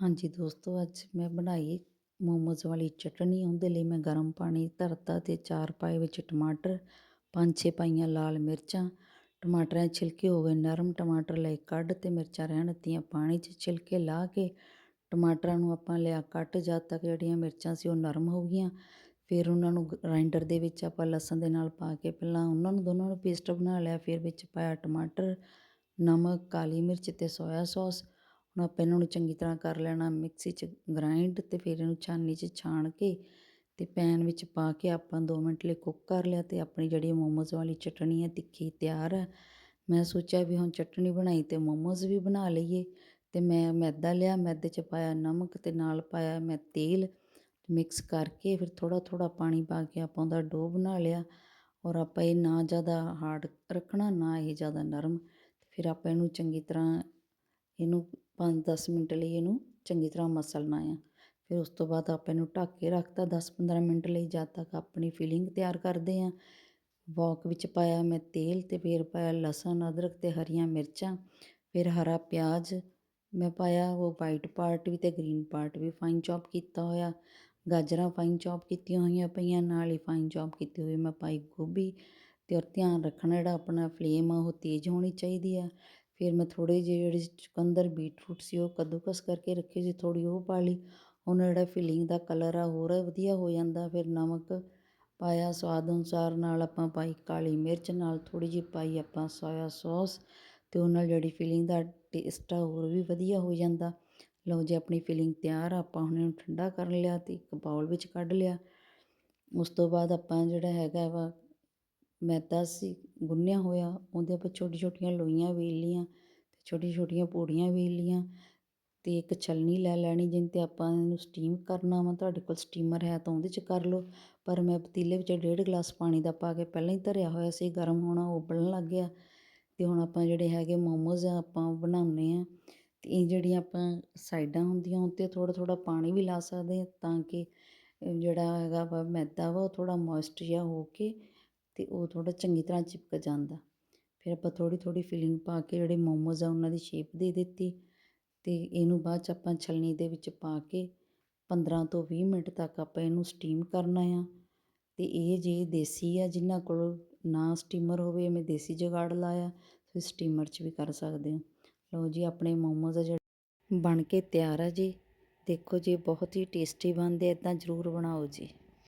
ਹਾਂਜੀ ਦੋਸਤੋ, ਅੱਜ ਮੈਂ ਬਣਾਈ ਮੋਮੋਜ਼ ਵਾਲੀ ਚਟਨੀ। ਉਹਦੇ ਲਈ ਮੈਂ ਗਰਮ ਪਾਣੀ ਧਰਤਾ ਤੇ ਚਾਰ ਪਾਏ ਵਿੱਚ ਟਮਾਟਰ, ਪੰਜ ਛੇ ਪਾਈਆਂ ਲਾਲ ਮਿਰਚਾਂ। ਟਮਾਟਰਾਂ ਦੇ ਛਿਲਕੇ ਹੋ ਗਏ ਨਰਮ ਟਮਾਟਰ ਲਏ ਕੱਢ ਤੇ ਮਿਰਚਾਂ ਰਹਿਣ ਦਿੱਤੀਆਂ। ਪਾਣੀ 'ਚ ਛਿਲਕੇ ਲਾ ਕੇ ਟਮਾਟਰਾਂ ਨੂੰ ਆਪਾਂ ਲਿਆ ਕੱਟ। ਜਦ ਤੱਕ ਜਿਹੜੀਆਂ ਮਿਰਚਾਂ ਸੀ ਉਹ ਨਰਮ ਹੋ ਗਈਆਂ, ਫਿਰ ਉਹਨਾਂ ਨੂੰ ਗਰਾਈਂਡਰ ਦੇ ਵਿੱਚ ਆਪਾਂ ਲਸਣ ਦੇ ਨਾਲ ਪਾ ਕੇ ਪਹਿਲਾਂ ਉਹਨਾਂ ਨੂੰ ਦੋਨਾਂ ਨੂੰ ਪੇਸਟ ਬਣਾ ਲਿਆ। ਫਿਰ ਵਿੱਚ ਪਾਇਆ ਟਮਾਟਰ, ਨਮਕ, ਕਾਲੀ ਮਿਰਚ ਤੇ ਸੋਇਆ ਸੌਸ ਹੁਣ ਆਪਾਂ ਇਹਨਾਂ ਨੂੰ ਚੰਗੀ ਤਰ੍ਹਾਂ ਕਰ ਲੈਣਾ, ਮਿਕਸੀ 'ਚ ਗਰਾਈਂਡ ਤੇ ਫਿਰ ਇਹਨੂੰ ਛਾਨੀ 'ਚ ਛਾਣ ਕੇ ਤੇ ਪੈਨ ਵਿੱਚ ਪਾ ਕੇ ਆਪਾਂ 2 ਮਿੰਟ ਲਈ ਕੁੱਕ ਕਰ ਲਿਆ ਤੇ ਆਪਣੀ ਜਿਹੜੀ ਮੋਮੋਜ਼ ਵਾਲੀ ਚਟਣੀ ਹੈ, ਤਿੱਖੀ ਤਿਆਰ ਹੈ। ਮੈਂ ਸੋਚਿਆ ਵੀ ਹੁਣ ਚਟਣੀ ਬਣਾਈ ਤੇ ਮੋਮੋਜ਼ ਵੀ ਬਣਾ ਲਈਏ ਤੇ ਮੈਂ ਮੈਦਾ ਲਿਆ, ਮੈਦੇ 'ਚ ਪਾਇਆ ਨਮਕ ਤੇ ਨਾਲ ਪਾਇਆ ਮੈਂ ਤੇਲ ਮਿਕਸ ਕਰਕੇ ਫਿਰ ਥੋੜਾ ਥੋੜਾ ਪਾਣੀ ਪਾ ਕੇ ਆਪਾਂ ਉਹਦਾ ਡੋ ਬਣਾ ਲਿਆ ਔਰ ਆਪਾਂ ਇਹ ਨਾ ਜ਼ਿਆਦਾ ਹਾਰਡ ਰੱਖਣਾ, ਨਾ ਇਹ ਜ਼ਿਆਦਾ ਨਰਮ ਫਿਰ ਆਪਾਂ ਇਹਨੂੰ ਚੰਗੀ ਤਰ੍ਹਾਂ ਇਹਨੂੰ 5-10 ਮਿੰਟ ਲਈ ਇਹਨੂੰ ਚੰਗੀ ਤਰ੍ਹਾਂ ਮਸਲਣਾ ਆ ਫਿਰ ਉਸ ਤੋਂ ਬਾਅਦ ਆਪਾਂ ਇਹਨੂੰ ਢੱਕ ਕੇ ਰੱਖਤਾ 10-15 ਮਿੰਟ ਲਈ, ਜਦ ਤੱਕ ਆਪਣੀ ਫਿਲਿੰਗ ਤਿਆਰ ਕਰਦੇ ਆ ਵੋਕ ਵਿੱਚ ਪਾਇਆ ਮੈਂ ਤੇਲ ਤੇ ਫਿਰ ਪਾਇਆ ਲਸਣ, ਅਦਰਕ ਤੇ ਹਰੀਆਂ ਮਿਰਚਾਂ, ਫਿਰ ਹਰਾ ਪਿਆਜ਼, ਮੈਂ ਪਾਇਆ ਉਹ ਵਾਈਟ ਪਾਰਟ ਵੀ ਤੇ ਗ੍ਰੀਨ ਪਾਰਟ ਵੀ ਫਾਈਨ ਚੌਪ ਕੀਤਾ ਹੋਇਆ। ਗਾਜਰਾਂ ਫਾਈਨ ਚੌਪ ਕੀਤੀਆਂ ਹੋਈਆਂ ਪਈਆਂ, ਨਾਲ ਹੀ ਫਾਈਨ ਚੌਪ ਕੀਤੀ ਹੋਈ ਮੈਂ ਪਾਈ ਗੋਭੀ। ਤੇ ਔਰ ਧਿਆਨ ਰੱਖਣਾ ਜਿਹੜਾ ਆਪਣਾ ਫਲੇਮ ਆ, ਉਹ ਤੇਜ਼ ਹੋਣੀ ਚਾਹੀਦੀ ਆ। ਫਿਰ ਮੈਂ ਥੋੜ੍ਹੇ ਜਿਹੇ ਜਿਹੜੇ ਚੁਕੰਦਰ ਬੀਟਰੂਟ ਸੀ ਉਹ ਕੱਦੂਕਸ ਕਰਕੇ ਰੱਖੇ ਸੀ, ਥੋੜ੍ਹੀ ਉਹ ਪਾ ਲਈ। ਉਹਨਾਂ ਜਿਹੜਾ ਫਿਲਿੰਗ ਦਾ ਕਲਰ ਆ ਹੋਰ ਵਧੀਆ ਹੋ ਜਾਂਦਾ, ਫਿਰ ਨਮਕ ਪਾਇਆ ਸਵਾਦ ਅਨੁਸਾਰ, ਨਾਲ ਆਪਾਂ ਪਾਈ ਕਾਲੀ ਮਿਰਚ, ਨਾਲ ਥੋੜ੍ਹੀ ਜਿਹੀ ਪਾਈ ਆਪਾਂ ਸੋਇਆ ਸੌਸ ਅਤੇ ਉਹ ਨਾਲ ਜਿਹੜੀ ਫਿਲਿੰਗ ਦਾ ਟੇਸਟ ਆ ਹੋਰ ਵੀ ਵਧੀਆ ਹੋ ਜਾਂਦਾ। ਲਓ ਜੀ, ਆਪਣੀ ਫਿਲਿੰਗ ਤਿਆਰ ਆ, ਆਪਾਂ ਹੁਣ ਇਹਨੂੰ ਠੰਡਾ ਕਰ ਲਿਆ ਅਤੇ ਇੱਕ ਬਾਉਲ ਵਿੱਚ ਕੱਢ ਲਿਆ। ਉਸ ਤੋਂ ਬਾਅਦ ਆਪਾਂ ਜਿਹੜਾ ਹੈਗਾ ਵਾ ਮੈਦਾ ਸੀ, ਗੁੰਨਿਆ ਹੋਇਆ, ਉਹਦੇ ਆਪਾਂ ਛੋਟੀ ਛੋਟੀਆਂ ਲੋਈਆਂ ਵੇਲ ਲਈਆਂ ਅਤੇ ਛੋਟੀ ਛੋਟੀਆਂ ਪੂੜੀਆਂ ਵੇਲ ਲਈਆਂ ਅਤੇ ਇੱਕ ਛਲਣੀ ਲੈ ਲੈਣੀ ਜਿੰਨ ਤੇ ਆਪਾਂ ਇਹਨੂੰ ਸਟੀਮ ਕਰਨਾ ਵਾ, ਤੁਹਾਡੇ ਕੋਲ ਸਟੀਮਰ ਹੈ ਤਾਂ ਉਹਦੇ 'ਚ ਕਰ ਲਓ, ਪਰ ਮੈਂ ਪਤੀਲੇ ਵਿੱਚ ਡੇਢ ਗਲਾਸ ਪਾਣੀ ਦਾ ਪਾ ਕੇ ਪਹਿਲਾਂ ਹੀ ਧਰਿਆ ਹੋਇਆ ਸੀ, ਗਰਮ ਹੋਣਾ ਉਬਲਣ ਲੱਗ ਗਿਆ ਅਤੇ ਹੁਣ ਆਪਾਂ ਜਿਹੜੇ ਹੈਗੇ ਮੋਮੋਜ਼ ਆ ਆਪਾਂ ਬਣਾਉਂਦੇ ਹਾਂ ਅਤੇ ਇਹ ਜਿਹੜੀਆਂ ਆਪਾਂ ਸਾਈਡਾਂ ਹੁੰਦੀਆਂ, ਉੱਤੇ ਥੋੜ੍ਹਾ ਥੋੜ੍ਹਾ ਪਾਣੀ ਵੀ ਲਾ ਸਕਦੇ ਹਾਂ, ਤਾਂ ਕਿ ਜਿਹੜਾ ਹੈਗਾ ਵਾ ਮੈਦਾ ਵਾ ਉਹ ਥੋੜ੍ਹਾ ਮੋਇਸਟ ਜਿਹਾ ਹੋ ਕੇ ਅਤੇ ਉਹ ਥੋੜ੍ਹਾ ਚੰਗੀ ਤਰ੍ਹਾਂ ਚਿਪਕ ਜਾਂਦਾ। ਫਿਰ ਆਪਾਂ ਥੋੜ੍ਹੀ ਥੋੜ੍ਹੀ ਫਿਲਿੰਗ ਪਾ ਕੇ ਜਿਹੜੇ ਮੋਮੋਜ਼ ਆ ਉਹਨਾਂ ਦੀ ਸ਼ੇਪ ਦੇ ਦਿੱਤੀ ਅਤੇ ਇਹਨੂੰ ਬਾਅਦ ਚ ਆਪਾਂ ਛਲਣੀ ਦੇ ਵਿੱਚ ਪਾ ਕੇ 15 ਤੋਂ ਵੀਹ ਮਿੰਟ ਤੱਕ ਆਪਾਂ ਇਹਨੂੰ ਸਟੀਮ ਕਰਨਾ ਆ। ਅਤੇ ਇਹ ਜੇ ਦੇਸੀ ਆ, ਜਿਨ੍ਹਾਂ ਕੋਲ ਨਾ ਸਟੀਮਰ ਹੋਵੇ ਮੈਂ ਦੇਸੀ ਜਗਾੜ ਲਾਇਆ, ਤੁਸੀਂ ਸਟੀਮਰ 'ਚ ਵੀ ਕਰ ਸਕਦੇ ਹੋ। ਲਓ ਜੀ, ਆਪਣੇ ਮੋਮੋਜ਼ ਆ ਜਿਹੜੇ ਬਣ ਕੇ ਤਿਆਰ ਆ ਜੀ। ਦੇਖੋ ਜੀ, ਬਹੁਤ ਹੀ ਟੇਸਟੀ ਬਣਦੇ ਇਦਾਂ ਜ਼ਰੂਰ ਬਣਾਓ ਜੀ।